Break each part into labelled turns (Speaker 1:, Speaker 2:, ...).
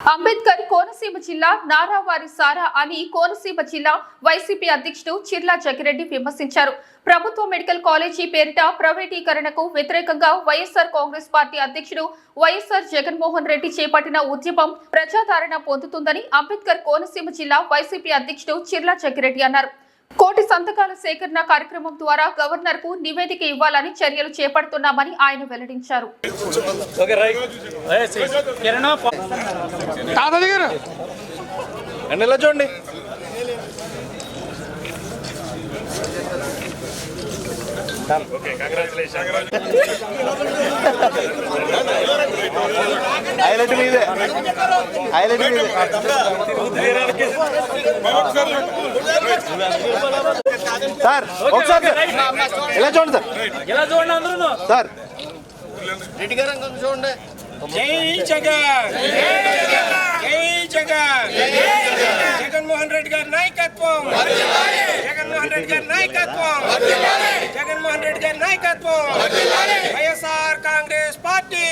Speaker 1: అంబేద్కర్ కోనసీమ జిల్లా నారావారి సారా అని కోనసీమ జిల్లా వైసీపీ అధ్యక్షుడు చిర్లా జగిరెడ్డి విమర్శించారు. ప్రభుత్వ మెడికల్ కాలేజీ పేరిట ప్రైవేటీకరణకు వ్యతిరేకంగా వైఎస్ఆర్ కాంగ్రెస్ పార్టీ అధ్యక్షుడు వైఎస్ఆర్ జగన్మోహన్ రెడ్డి చేపట్టిన ఉద్యమం ప్రజాదరణ పొందుతుందని అంబేద్కర్ కోనసీమ జిల్లా వైసీపీ అధ్యక్షుడు చిర్లా జగిరెడ్డి అన్నారు. కోటి సంతకాల సేకరణ కార్యక్రమం ద్వారా గవర్నర్కు నివేదిక ఇవ్వాలని చర్యలు చేపడుతున్నామని ఆయన వెల్లడించారు.
Speaker 2: ఓకే రైట్ కిరణ్
Speaker 3: తాతది గారు.
Speaker 2: అండ్ ఇలా చూడండి.
Speaker 3: హైలైట్ మీదే. హైలైట్ మీదే. సార్ ఒకసారి సార్. ఇలా చూడండి సార్?
Speaker 2: ఇలా చూడండి అందరూ?
Speaker 3: సార్.
Speaker 4: జై జగన్! జై జగన్! జగన్మోహన్ రెడ్డి గారి నాయకత్వం! జగన్మోహన్ రెడ్డి గారి నాయకత్వం! జగన్మోహన్ రెడ్డి గారి నాయకత్వం! YSR Congress party!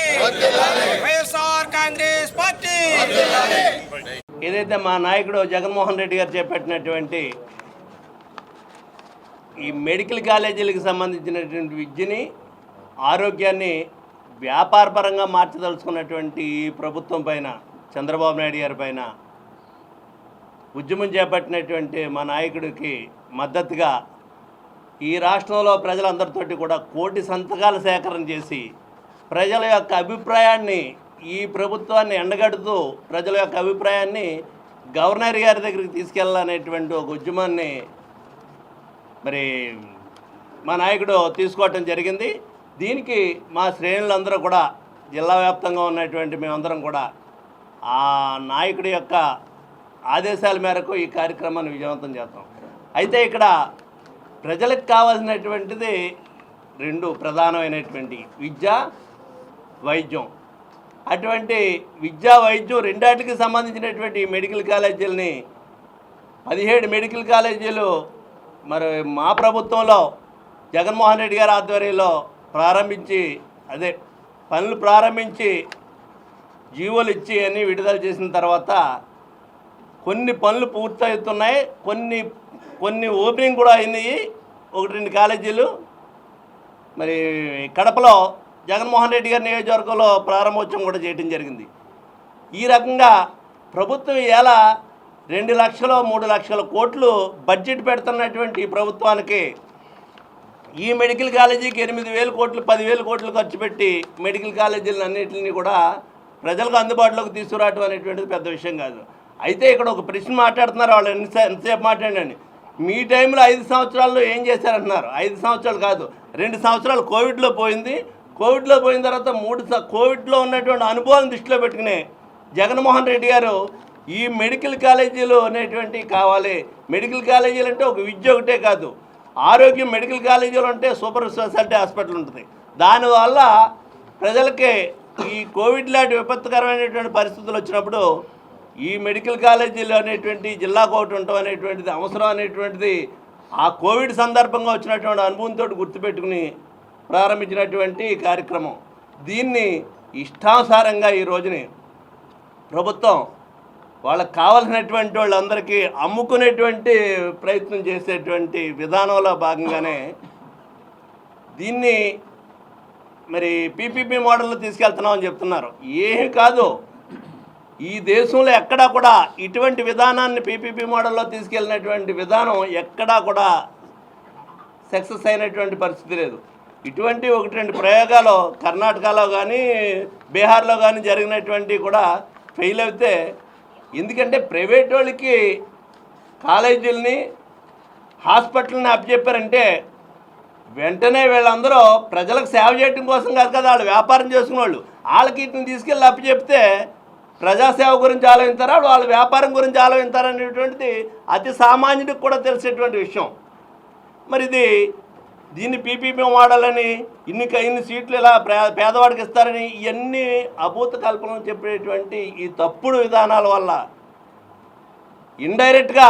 Speaker 4: YSR Congress party!
Speaker 5: ఏదైతే మా నాయకుడు జగన్మోహన్ రెడ్డి గారు చేపట్టినటువంటి ఈ మెడికల్ కాలేజీలకు సంబంధించినటువంటి విద్యని ఆరోగ్యాన్ని వ్యాపారపరంగా మార్చదలుచుకున్నటువంటి ఈ ప్రభుత్వం పైన చంద్రబాబు నాయుడు గారి పైన ఉద్యమం చేపట్టినటువంటి మా నాయకుడికి మద్దతుగా ఈ రాష్ట్రంలో ప్రజలందరితోటి కూడా కోటి సంతకాలు సేకరణ చేసి ప్రజల యొక్క అభిప్రాయాన్ని ఈ ప్రభుత్వాన్ని ఎండగడుతూ ప్రజల యొక్క అభిప్రాయాన్ని గవర్నర్ గారి దగ్గరికి తీసుకెళ్ళాలనేటువంటి ఒక ఉద్యమాన్ని మరి మా నాయకుడు తీసుకోవటం జరిగింది. దీనికి మా శ్రేణులందరూ కూడా జిల్లా వ్యాప్తంగా ఉన్నటువంటి మేమందరం కూడా ఆ నాయకుడి యొక్క ఆదేశాల మేరకు ఈ కార్యక్రమాన్ని విజయవంతం చేస్తాం. అయితే ఇక్కడ ప్రజలకు కావాల్సినటువంటిది రెండు ప్రధానమైనటువంటి విద్య వైద్యం. అటువంటి విద్యా వైద్యం రెండాటికి సంబంధించినటువంటి మెడికల్ కాలేజీలని పదిహేడు మెడికల్ కాలేజీలు మరి మా ప్రభుత్వంలో జగన్మోహన్ రెడ్డి గారి ఆధ్వర్యంలో ప్రారంభించి అదే పనులు ప్రారంభించి జీవోలు ఇచ్చి అని విడుదల చేసిన తర్వాత కొన్ని పనులు పూర్తవుతున్నాయి. కొన్ని కొన్ని ఓపెనింగ్ కూడా అయినాయి. ఒకటి రెండు కాలేజీలు. మరి కడపలో జగన్మోహన్ రెడ్డి గారి నియోజకవర్గంలో ప్రారంభోత్సవం కూడా చేయడం జరిగింది. ఈ రకంగా ప్రభుత్వం ఎలా రెండు లక్షలు మూడు లక్షల కోట్లు బడ్జెట్ పెడుతున్నటువంటి ప్రభుత్వానికి ఈ మెడికల్ కాలేజీకి ఎనిమిది వేల కోట్లు పదివేల కోట్లు ఖర్చు పెట్టి మెడికల్ కాలేజీలను అన్నింటినీ కూడా ప్రజలకు అందుబాటులోకి తీసుకురావటం అనేటువంటిది పెద్ద విషయం కాదు. అయితే ఇక్కడ ఒక ప్రశ్న మాట్లాడుతున్నారు వాళ్ళు ఎన్నిసే ఎంతసేపు మాట్లాడండి మీ టైంలో ఐదు సంవత్సరాల్లో ఏం చేశారంటున్నారు? ఐదు సంవత్సరాలు కాదు రెండు సంవత్సరాలు కోవిడ్లో పోయింది. కోవిడ్లో పోయిన తర్వాత మూడు స- కోవిడ్లో ఉన్నటువంటి అనుభవాలను దృష్టిలో పెట్టుకుని జగన్మోహన్ రెడ్డి గారు ఈ మెడికల్ కాలేజీలు అనేటువంటి కావాలి. మెడికల్ కాలేజీలు అంటే ఒక విద్య ఒకటే కాదు. ఆరోగ్యం మెడికల్ కాలేజీలు ఉంటే సూపర్ స్పెషాలిటీ హాస్పిటల్ ఉంటుంది. దానివల్ల ప్రజలకి ఈ కోవిడ్ లాంటి విపత్తుకరమైనటువంటి పరిస్థితులు వచ్చినప్పుడు ఈ మెడికల్ కాలేజీలు అనేటువంటి జిల్లాకు ఒకటి ఉండటం అనేటువంటిది అవసరం అనేటువంటిది ఆ కోవిడ్ సందర్భంగా వచ్చినటువంటి అనుభవంతో గుర్తుపెట్టుకుని ప్రారంభించినటువంటి కార్యక్రమం. దీన్ని ఇష్టానుసారంగా ఈ రోజుని ప్రభుత్వం వాళ్ళకి కావాల్సినటువంటి వాళ్ళందరికీ అమ్ముకునేటువంటి ప్రయత్నం చేసేటువంటి విధానంలో భాగంగానే దీన్ని మరి పీపీపీ మోడల్లో తీసుకెళ్తున్నామని చెప్తున్నారు. ఏమీ కాదు. ఈ దేశంలో ఎక్కడా కూడా ఇటువంటి విధానాన్ని పీపీపీ మోడల్లో తీసుకెళ్ళినటువంటి విధానం ఎక్కడా కూడా సక్సెస్ అయినటువంటి పరిస్థితి లేదు. ఇటువంటి ఒకటి రెండు ప్రయోగాలు కర్ణాటకలో కానీ బీహార్లో కానీ జరిగినటువంటి కూడా ఫెయిల్ అయితే ఎందుకంటే ప్రైవేట్ వాళ్ళకి కాలేజీలని హాస్పిటల్ని అప్పచెప్పారంటే వెంటనే వీళ్ళందరూ ప్రజలకు సేవ చేయడం కోసం కాదు కదా వాళ్ళు వ్యాపారం చేసుకునే వాళ్ళు. వాళ్ళకి వీటిని తీసుకెళ్ళి అప్పచెప్తే ప్రజాసేవ గురించి ఆలోచిస్తారా వాళ్ళ వ్యాపారం గురించి ఆలోచిస్తారనేటువంటిది అతి సామాన్యుడికి కూడా తెలిసేటువంటి విషయం. మరి ఇది దీన్ని పీపీపీ వాడాలని ఇన్ని ఇన్ని సీట్లు ఇలా పేదవాడికి ఇస్తారని ఇవన్నీ అభూత కల్పనలు చెప్పేటువంటి ఈ తప్పుడు విధానాల వల్ల ఇండైరెక్ట్గా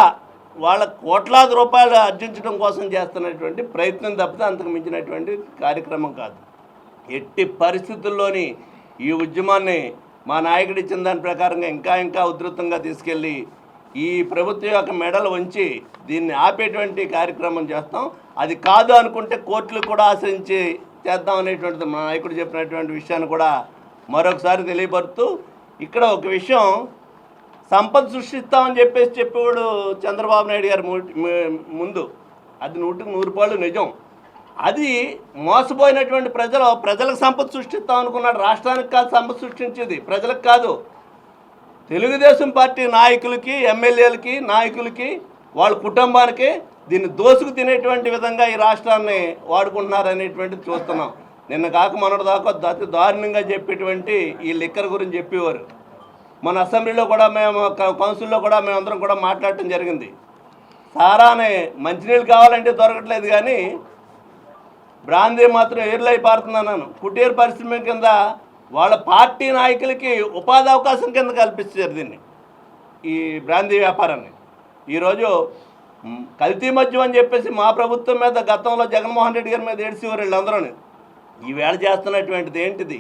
Speaker 5: వాళ్ళ కోట్లాది రూపాయలు ఆర్జించడం కోసం చేస్తున్నటువంటి ప్రయత్నం తప్పితే అంతకు మించినటువంటి కార్యక్రమం కాదు. ఎట్టి పరిస్థితుల్లోని ఈ ఉద్యమాన్ని మా నాయకుడు ఇచ్చిన దాని ప్రకారంగా ఇంకా ఇంకా ఉధృతంగా తీసుకెళ్ళి ఈ ప్రభుత్వం యొక్క మెడలు వంచి దీన్ని ఆపేటువంటి కార్యక్రమం చేస్తాం. అది కాదు అనుకుంటే కోర్టులు కూడా ఆశ్రయించి చేద్దాం అనేటువంటిది మా నాయకుడు చెప్పినటువంటి విషయాన్ని కూడా మరొకసారి తెలియపరుస్తూ ఇక్కడ ఒక విషయం సంపద సృష్టిస్తామని చెప్పేసి చెప్పేవాడు చంద్రబాబు నాయుడు గారి ముందు. అది నూటికి నూరు పాళ్ళు నిజం. అది మోసపోయినటువంటి ప్రజలు ప్రజలకు సంపద సృష్టిస్తాం అనుకున్నాడు రాష్ట్రానికి కాదు సంపద సృష్టించేది ప్రజలకు కాదు. తెలుగుదేశం పార్టీ నాయకులకి ఎమ్మెల్యేలకి నాయకులకి వాళ్ళ కుటుంబానికి దీన్ని దోసుకు తినేటువంటి విధంగా ఈ రాష్ట్రాన్ని వాడుకుంటున్నారు అనేటువంటిది చూస్తున్నాం. నిన్న కాక మొన్నటి దాకా అతి దారుణంగా చెప్పేటువంటి ఈ లిక్కర్ గురించి చెప్పేవారు. మన అసెంబ్లీలో కూడా మేము కౌన్సిల్లో కూడా మేమందరం కూడా మాట్లాడటం జరిగింది. సారానే మంచినీళ్ళు కావాలంటే దొరకట్లేదు కానీ బ్రాందీ మాత్రం ఏర్లై పారుతున్నాను కుటీర పరిశ్రమ కింద వాళ్ళ పార్టీ నాయకులకి ఉపాధి అవకాశం కింద కల్పించారు దీన్ని ఈ బ్రాందీ వ్యాపారాన్ని. ఈరోజు కల్తీ మద్యం అని చెప్పేసి మా ప్రభుత్వం మీద గతంలో జగన్మోహన్ రెడ్డి గారి మీద ఏడ్చేవారు వీళ్ళందరూ ఈవేళ చేస్తున్నటువంటిది ఏంటిది?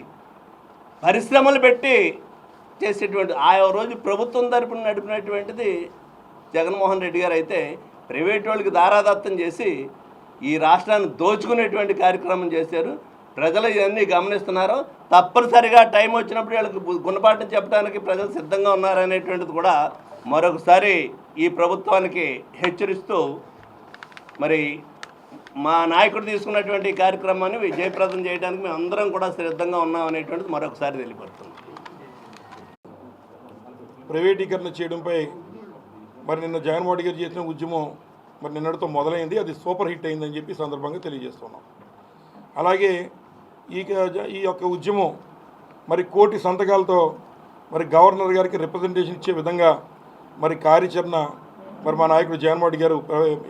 Speaker 5: పరిశ్రమలు పెట్టి చేసేటువంటి ఆ రోజు ప్రభుత్వం తరపున నడిపినటువంటిది జగన్మోహన్ రెడ్డి గారు అయితే ప్రైవేట్ వాళ్ళకి దారాదత్తం చేసి ఈ రాష్ట్రాన్ని దోచుకునేటువంటి కార్యక్రమం చేశారు. ప్రజలు ఇవన్నీ గమనిస్తున్నారు. తప్పనిసరిగా టైం వచ్చినప్పుడు వీళ్ళకి గుణపాఠం చెప్పడానికి ప్రజలు సిద్ధంగా ఉన్నారనేటువంటిది కూడా మరొకసారి ఈ ప్రభుత్వానికి హెచ్చరిస్తూ మరి మా నాయకుడు తీసుకున్నటువంటి కార్యక్రమాన్ని విజయప్రదం చేయడానికి మేము అందరం కూడా సిద్ధంగా ఉన్నాం అనేటువంటిది మరొకసారి తెలియపడుతుంది
Speaker 6: ప్రైవేటీకరణ చేయడంపై మరి నిన్న జగన్మోహన్ గారు చేసిన ఉద్యమం మరి నిన్నటితో మొదలైంది. అది సూపర్ హిట్ అయిందని చెప్పి సందర్భంగా తెలియజేస్తున్నాం. అలాగే ఈ ఈ యొక్క ఉద్యమం మరి కోటి సంతకాలతో మరి గవర్నర్ గారికి రిప్రజెంటేషన్ ఇచ్చే విధంగా మరి కార్యాచరణ మరి మా నాయకుడు జగన్మోహన్ రెడ్డి గారు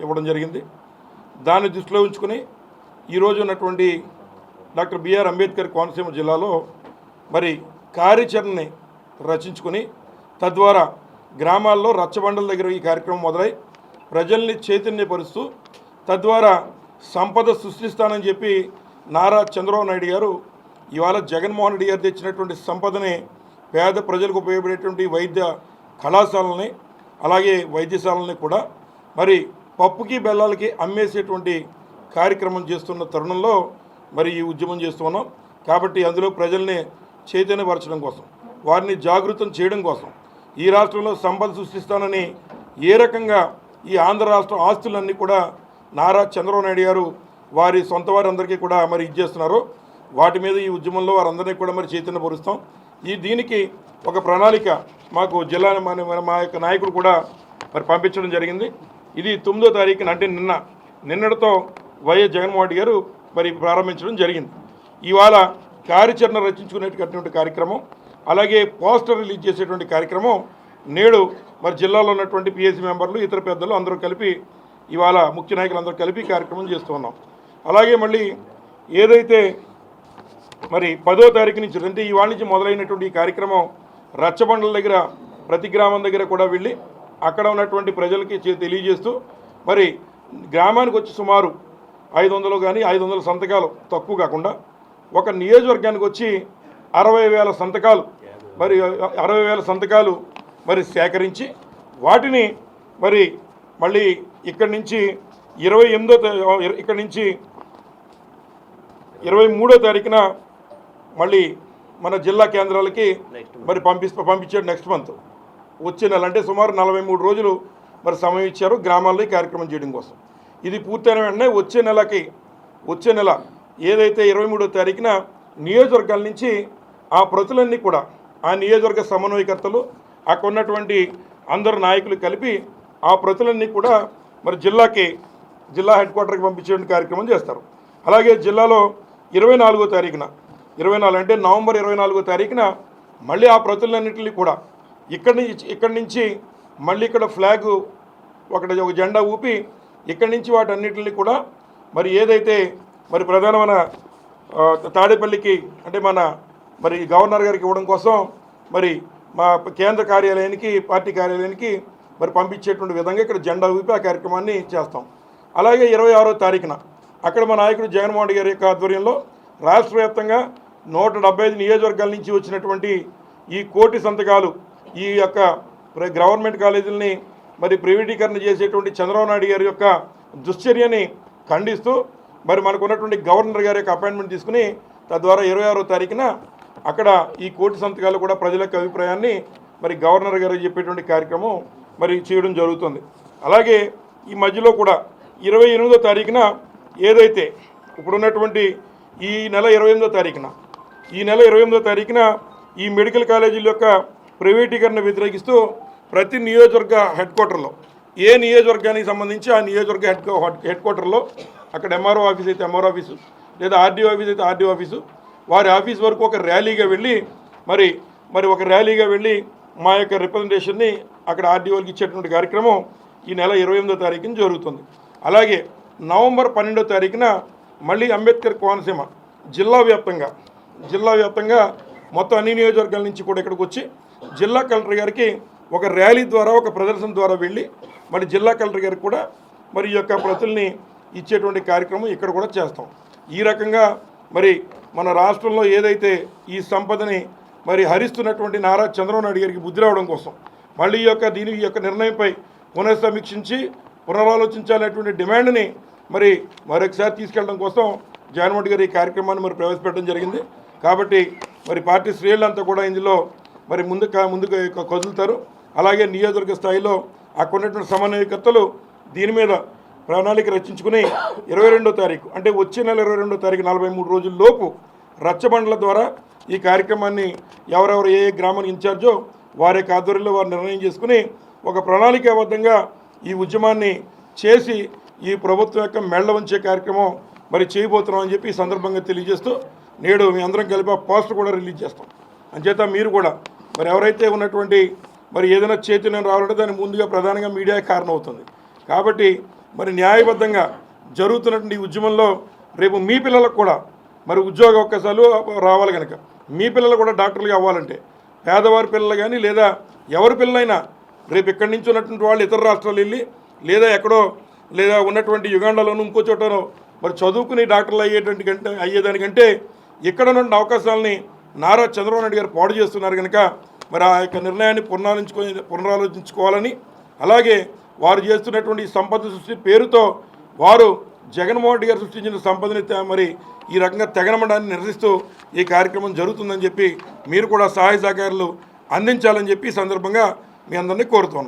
Speaker 6: ఇవ్వడం జరిగింది. దాన్ని దృష్టిలో ఉంచుకొని ఈరోజు ఉన్నటువంటి డాక్టర్ బిఆర్ అంబేద్కర్ కోనసీమ జిల్లాలో మరి కార్యాచరణని రచించుకొని తద్వారా గ్రామాల్లో రచ్చబండల దగ్గర ఈ కార్యక్రమం మొదలై ప్రజల్ని చైతన్యపరుస్తూ తద్వారా సంపద సృష్టిస్తానని చెప్పి నారా చంద్రబాబు నాయుడు గారు ఇవాళ జగన్మోహన్ రెడ్డి గారు తెచ్చినటువంటి సంపదని పేద ప్రజలకు ఉపయోగపడేటువంటి వైద్య కళాశాలని అలాగే వైద్యశాలని కూడా మరి పప్పుకి బెల్లాలకి అమ్మేసేటువంటి కార్యక్రమం చేస్తున్న తరుణంలో మరి ఈ ఉద్యమం చేస్తున్నాం కాబట్టి అందులో ప్రజల్ని చైతన్యపరచడం కోసం వారిని జాగృతం చేయడం కోసం ఈ రాష్ట్రంలో సంపద సృష్టిస్తానని ఏ రకంగా ఈ ఆంధ్ర రాష్ట్ర ఆస్తులన్నీ కూడా నారా చంద్రబాబు నాయుడు గారు వారి సొంత వారందరికీ కూడా మరి ఇచ్చేస్తున్నారు. వాటి మీద ఈ ఉద్యమంలో వారందరినీ కూడా మరి చైతన్యపరుస్తాం ఈ దీనికి ఒక ప్రణాళిక మాకు జిల్లా మన మా యొక్క నాయకుడు కూడా మరి పంపించడం జరిగింది. ఇది తొమ్మిదో తారీఖున అంటే నిన్న నిన్నటితో వైఎస్ జగన్మోహన్ రెడ్డి గారు మరి ప్రారంభించడం జరిగింది. ఇవాళ కార్యాచరణ రచించుకునేటటువంటి కార్యక్రమం అలాగే పోస్టర్ రిలీజ్ చేసేటువంటి కార్యక్రమం నేడు మరి జిల్లాలో ఉన్నటువంటి పిఎస్సీ మెంబర్లు ఇతర పెద్దలు అందరూ కలిపి ఇవాళ ముఖ్య నాయకులు అందరూ కలిపి కార్యక్రమం చేస్తూ ఉన్నాం. అలాగే మళ్ళీ ఏదైతే మరి పదో తారీఖు నుంచి అంటే ఇవాళ నుంచి మొదలైనటువంటి ఈ కార్యక్రమం రచ్చబండల దగ్గర ప్రతి గ్రామం దగ్గర కూడా వెళ్ళి అక్కడ ఉన్నటువంటి ప్రజలకి తెలియజేస్తూ మరి గ్రామానికి వచ్చి సుమారు ఐదు వందలు కానీ ఐదు వందల సంతకాలు తక్కువ కాకుండా ఒక నియోజకవర్గానికి వచ్చి అరవై వేల సంతకాలు మరి అరవై వేల సంతకాలు మరి సేకరించి వాటిని మరి మళ్ళీ ఇక్కడి నుంచి ఇరవై ఎనిమిదో ఇక్కడి నుంచి ఇరవై మూడో తారీఖున మళ్ళీ మన జిల్లా కేంద్రాలకి మరి పంపి పంపించాడు నెక్స్ట్ మంత్ వచ్చే నెల అంటే సుమారు నలభై మూడు రోజులు మరి సమయం ఇచ్చారు గ్రామాల్లో కార్యక్రమం చేయడం కోసం. ఇది పూర్తయిన వెంటనే వచ్చే నెలకి వచ్చే నెల ఏదైతే ఇరవై మూడో తారీఖున నియోజకవర్గాల నుంచి ఆ ప్రతులన్నీ కూడా ఆ నియోజకవర్గ సమన్వయకర్తలు అక్కడ ఉన్నటువంటి అందరు నాయకులు కలిపి ఆ ప్రతులన్నీ కూడా మరి జిల్లాకి జిల్లా హెడ్ క్వార్టర్కి పంపించే కార్యక్రమం చేస్తారు. అలాగే జిల్లాలో ఇరవై నాలుగో తారీఖున. ఇరవై నాలుగు అంటే నవంబర్ ఇరవై నాలుగో తారీఖున మళ్ళీ ఆ ప్రతులన్నింటినీ కూడా ఇక్కడి నుంచి ఇక్కడి నుంచి మళ్ళీ ఇక్కడ ఫ్లాగ్ ఒకటి ఒక జెండా ఊపి ఇక్కడి నుంచి వాటన్నిటిని కూడా మరి ఏదైతే మరి ప్రధానమైన తాడేపల్లికి అంటే మన మరి గవర్నర్ గారికి ఇవ్వడం కోసం మరి మా కేంద్ర కార్యాలయానికి పార్టీ కార్యాలయానికి మరి పంపించేటువంటి విధంగా ఇక్కడ జెండా ఊపి ఆ కార్యక్రమాన్ని చేస్తాం. అలాగే ఇరవై ఆరో తారీఖున అక్కడ మా నాయకుడు జగన్మోహన్ రెడ్డి గారి యొక్క ఆధ్వర్యంలో రాష్ట్ర వ్యాప్తంగా నూట డెబ్బై ఐదు నియోజకవర్గాల నుంచి వచ్చినటువంటి ఈ కోటి సంతకాలు ఈ యొక్క ప్ర- గవర్నమెంట్ కాలేజీలని మరి ప్రైవేటీకరణ చేసేటువంటి చంద్రబాబు నాయుడు గారి యొక్క దుశ్చర్యని ఖండిస్తూ మరి మనకు ఉన్నటువంటి గవర్నర్ గారి యొక్క అపాయింట్మెంట్ తీసుకుని తద్వారా ఇరవై ఆరో తారీఖున అక్కడ ఈ కోటి సంతకాలు కూడా ప్రజల యొక్క అభిప్రాయాన్ని మరి గవర్నర్ గారు చెప్పేటువంటి కార్యక్రమం మరి చేయడం జరుగుతుంది. అలాగే ఈ మధ్యలో కూడా ఇరవై ఎనిమిదో తారీఖున ఏదైతే ఇప్పుడున్నటువంటి ఈ నెల ఇరవై ఎనిమిదో తారీఖున ఈ నెల ఇరవై ఎనిమిదో తారీఖున ఈ మెడికల్ కాలేజీల యొక్క ప్రైవేటీకరణ వ్యతిరేకిస్తూ ప్రతి నియోజకవర్గ హెడ్ క్వార్టర్లో ఏ నియోజకవర్గానికి సంబంధించి ఆ నియోజకవర్గ హెడ్ హెడ్ క్వార్టర్లో అక్కడ ఎంఆర్ఓ ఆఫీస్ అయితే ఎంఆర్ఓ ఆఫీసు లేదా ఆర్డీఓ ఆఫీస్ అయితే ఆర్డీఓ ఆఫీసు వారి ఆఫీస్ వరకు ఒక ర్యాలీగా వెళ్ళి మరి మరి ఒక ర్యాలీగా వెళ్ళి మా యొక్క రిప్రజెంటేషన్ని అక్కడ ఆర్డీఓకి ఇచ్చేటువంటి కార్యక్రమం ఈ నెల ఇరవై ఎనిమిదో తారీఖున జరుగుతుంది. అలాగే నవంబర్ పన్నెండో తారీఖున మళ్ళీ అంబేద్కర్ కోనసీమ జిల్లా వ్యాప్తంగా జిల్లా వ్యాప్తంగా మొత్తం అన్ని నియోజకవర్గాల నుంచి కూడా ఇక్కడికి వచ్చి జిల్లా కలెక్టర్ గారికి ఒక ర్యాలీ ద్వారా ఒక ప్రదర్శన ద్వారా వెళ్ళి మరి జిల్లా కలెక్టర్ గారికి కూడా మరి ఈ యొక్క ప్రతుల్ని ఇచ్చేటువంటి కార్యక్రమం ఇక్కడ కూడా చేస్తాం. ఈ రకంగా మరి మన రాష్ట్రంలో ఏదైతే ఈ సంపదని మరి హరిస్తున్నటువంటి నారా చంద్రబాబు నాయుడు గారికి బుద్ధి రావడం కోసం మళ్ళీ ఈ యొక్క దీని ఈ యొక్క నిర్ణయంపై పునఃసమీక్షించి పునరాలోచించాలనేటువంటి డిమాండ్ని మరి మరొకసారి తీసుకెళ్ళడం కోసం జగన్మోహన్ గారు ఈ కార్యక్రమాన్ని మరి ప్రవేశపెట్టడం జరిగింది. కాబట్టి మరి పార్టీ శ్రేణులంతా కూడా ఇందులో మరి ముందు ముందుకు కదులుతారు. అలాగే నియోజకవర్గ స్థాయిలో అక్కడున్నటువంటి సమన్వయకర్తలు దీని మీద ప్రణాళిక రచించుకుని ఇరవై రెండో తారీఖు అంటే వచ్చే నెల ఇరవై రెండో తారీఖు నలభై మూడు రోజుల లోపు రచ్చబండ్ల ద్వారా ఈ కార్యక్రమాన్ని ఎవరెవరు ఏ ఏ గ్రామానికి ఇన్ఛార్జో వారి యొక్క ఆధ్వర్యంలో వారు నిర్ణయం చేసుకుని ఒక ప్రణాళికాబద్ధంగా ఈ ఉద్యమాన్ని చేసి ఈ ప్రభుత్వం యొక్క మెళ్ళ ఉంచే కార్యక్రమం మరి చేయబోతున్నాం అని చెప్పి ఈ సందర్భంగా తెలియజేస్తూ నేడు మీ అందరం కలిపి ఆ పోస్టర్ కూడా రిలీజ్ చేస్తాం. అంచేత మీరు కూడా మరి ఎవరైతే ఉన్నటువంటి మరి ఏదైనా చైతన్యం రావాలంటే దాని ముందుగా ప్రధానంగా మీడియా కారణం అవుతుంది కాబట్టి మరి న్యాయబద్ధంగా జరుగుతున్నటువంటి ఈ ఉద్యమంలో రేపు మీ పిల్లలకు కూడా మరి ఉద్యోగ అవకాశాలు రావాలి కనుక మీ పిల్లలు కూడా డాక్టర్లుగా అవ్వాలంటే పేదవారి పిల్లలు కానీ లేదా ఎవరి పిల్లలైనా రేపు ఇక్కడి నుంచి ఉన్నటువంటి వాళ్ళు ఇతర రాష్ట్రాలు వెళ్ళి లేదా ఎక్కడో లేదా ఉన్నటువంటి యుగాండాలోనూ ఇంకో చోటనో మరి చదువుకుని డాక్టర్లు అయ్యేటువంటి కంటే అయ్యేదానికంటే ఇక్కడ నుండి అవకాశాలని నారా చంద్రబాబు నాయుడు గారు పాడు చేస్తున్నారు కనుక మరి ఆ యొక్క నిర్ణయాన్ని పునరాలోచించుకో పునరాలోచించుకోవాలని అలాగే వారు చేస్తున్నటువంటి సంపద సృష్టి పేరుతో వారు జగన్మోహన్ రెడ్డి గారు సృష్టించిన సంపదని మరి ఈ రకంగా తెగనమడాన్ని నిరసిస్తూ ఈ కార్యక్రమం జరుగుతుందని చెప్పి మీరు కూడా సహాయ సహకారాలు అందించాలని చెప్పి ఈ సందర్భంగా మీ అందరినీ కోరుతున్నాం.